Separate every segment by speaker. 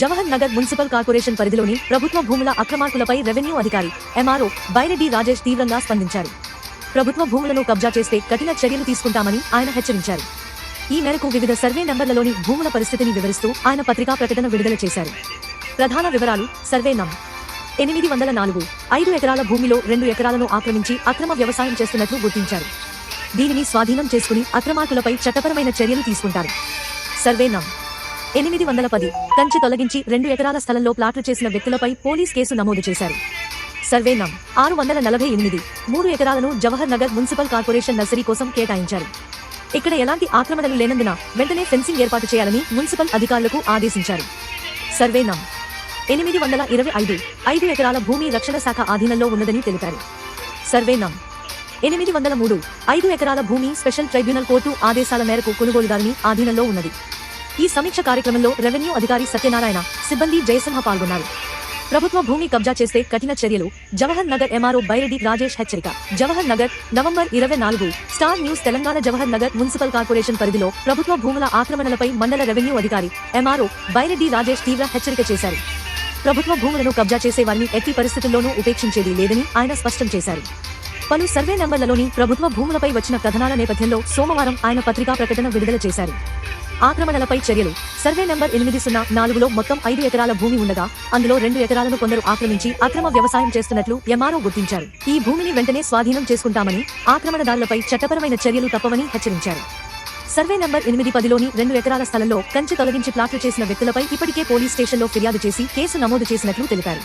Speaker 1: Jawahar Nagar municipal corporation పరిధిలోని ప్రభుత్వ భూముల అక్రమార్కులపై రెవెన్యూ అధికారి ఎంఆర్ఓ బైరెడ్డి రాజేష్ తీవ్రంగా స్పందించారు. ప్రభుత్వ భూములను కబ్జా చేస్తే కఠిన చర్యలు తీసుకుంటామని ఆయన హెచ్చరించారు. ఈ మేరకు వివిధ సర్వే నంబర్లలోని భూముల పరిస్థితిని వివరిస్తూ ఆయన పత్రికా ప్రకటన విడుదల చేశారు. ప్రధాన వివరాలు సర్వే నం. ఎనిమిది వందల నాలుగు ఐదు ఎకరాల భూమిలో రెండు ఎకరాలను ఆక్రమించి అక్రమ వ్యవసాయం చేస్తున్నట్లు గుర్తించారు. దీనిని స్వాధీనం చేసుకుని అక్రమార్కులపై చట్టపరమైన చర్యలు తీసుకుంటారు. సర్వే నం. ఎనిమిది వందల పది. కంచి తొలగించి రెండు ఎకరాల స్థలంలో ప్లాట్లు చేసిన వ్యక్తులపై పోలీస్ కేసు నమోదు చేశారు. సర్వే నం. ఆరు వందల నలభై ఎనిమిది. మూడు ఎకరాలను Jawahar Nagar municipal corporation nursery కోసం కేటాయించారు. ఇక్కడ ఎలాంటి ఆక్రమణలు లేనందున వెంటనే ఫెన్సింగ్ ఏర్పాటు చేయాలని మున్సిపల్ అధికారులకు ఆదేశించారు. సర్వే నం. ఎనిమిది వందల ఇరవై ఐదు. ఐదు ఎకరాల భూమి రక్షణ శాఖ ఆధీనంలో ఉన్నదని తెలిపారు. సర్వే నం. ఎనిమిది వందల మూడు. ఐదు ఎకరాల భూమి స్పెషల్ ట్రైబ్యునల్ కోర్టు ఆదేశాల మేరకు కొనుగోలుదారుని ఆధీనంలో ఉన్నది. ఈ సమీక్ష కార్యక్రమంలో రెవెన్యూ అధికారి సత్యనారాయణ సిబ్బంది జయసింహ పాల్గొన్నారు. ప్రభుత్వ భూమి కబ్జా చేస్తే కఠిన చర్యలు. జవహర్ నగర్ ఎంఆర్ఓ బైరెడ్డి రాజేష్ హెచ్చరిక. జవహర్ నగర్ నవంబర్ ఇరవై నాలుగు star news Telangana Jawahar Nagar municipal corporation పరిధిలో ప్రభుత్వ భూముల ఆక్రమణలపై మండల రెవెన్యూ అధికారి ఎంఆర్ఓ బైరెడ్డి రాజేష్ తీవ్ర హెచ్చరిక చేశారు. ప్రభుత్వ భూములను కబ్జా చేసే వారిని ఎట్టి పరిస్థితుల్లోనూ ఉపేక్షించేది లేదని ఆయన స్పష్టం చేశారు. పలు సర్వే నంబర్లలోని ప్రభుత్వ భూములపై వచ్చిన కథనాల నేపథ్యంలో సోమవారం ఆయన పత్రికా ప్రకటన విడుదల చేశారు. ఆక్రమణలపై చర్యలు. సర్వే నెంబర్ ఎనిమిది సున్నా నాలుగులో మొత్తం ఐదు ఎకరాల భూమి ఉండగా అందులో రెండు ఎకరాలను కొందరు ఆక్రమించి అక్రమ వ్యవసాయం చేస్తున్నట్లు ఎంఆర్ఓ గుర్తించారు. ఈ భూమిని వెంటనే స్వాధీనం చేసుకుంటామని ఆక్రమణదారులపై చట్టపరమైన చర్యలు తప్పవని హెచ్చరించారు. సర్వే నంబర్ ఎనిమిది పదిలోని రెండు ఎకరాల స్థలంలో కంచె తొలగించి ప్లాట్లు చేసిన వ్యక్తులపై ఇప్పటికే పోలీస్ స్టేషన్లో ఫిర్యాదు చేసి కేసు నమోదు చేసినట్లు తెలిపారు.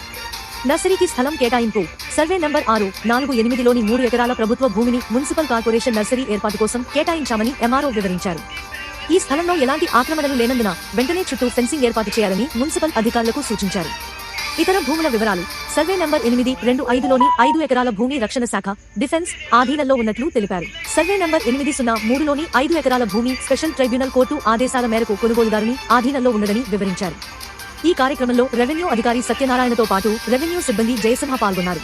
Speaker 1: నర్సరీకి స్థలం కేటాయింపు. సర్వే నంబర్ ఆరు నాలుగు ఎనిమిదిలోని మూడు ఎకరాల ప్రభుత్వ భూమిని మున్సిపల్ కార్పొరేషన్ నర్సరీ ఏర్పాటు కోసం కేటాయించామని ఎంఆర్ఓ వివరించారు. ఈ స్థలంలో ఎలాంటి ఆక్రమణలు లేనందున వెంటనే చుట్టూ ఫెన్సింగ్ ఏర్పాటు చేయాలని మున్సిపల్ అధికారులకు సూచించారు. ఇతర భూముల వివరాలు సర్వే నంబర్ ఎనిమిది రెండు ఐదులోని ఐదు ఎకరాల భూమి రక్షణ శాఖ డిఫెన్స్ ఆధీనంలో ఉన్నట్లు తెలిపారు. సర్వే నంబర్ ఎనిమిది సున్నా మూడులోని ఐదు ఎకరాల భూమి స్పెషల్ ట్రైబ్యునల్ కోర్టు ఆదేశాల మేరకు కొనుగోలుదారుని ఆధీనంలో ఉన్నదని వివరించారు. ఈ కార్యక్రమంలో రెవెన్యూ అధికారి సత్యనారాయణతో పాటు రెవెన్యూ సిబ్బంది జయసింహ పాల్గొన్నారు.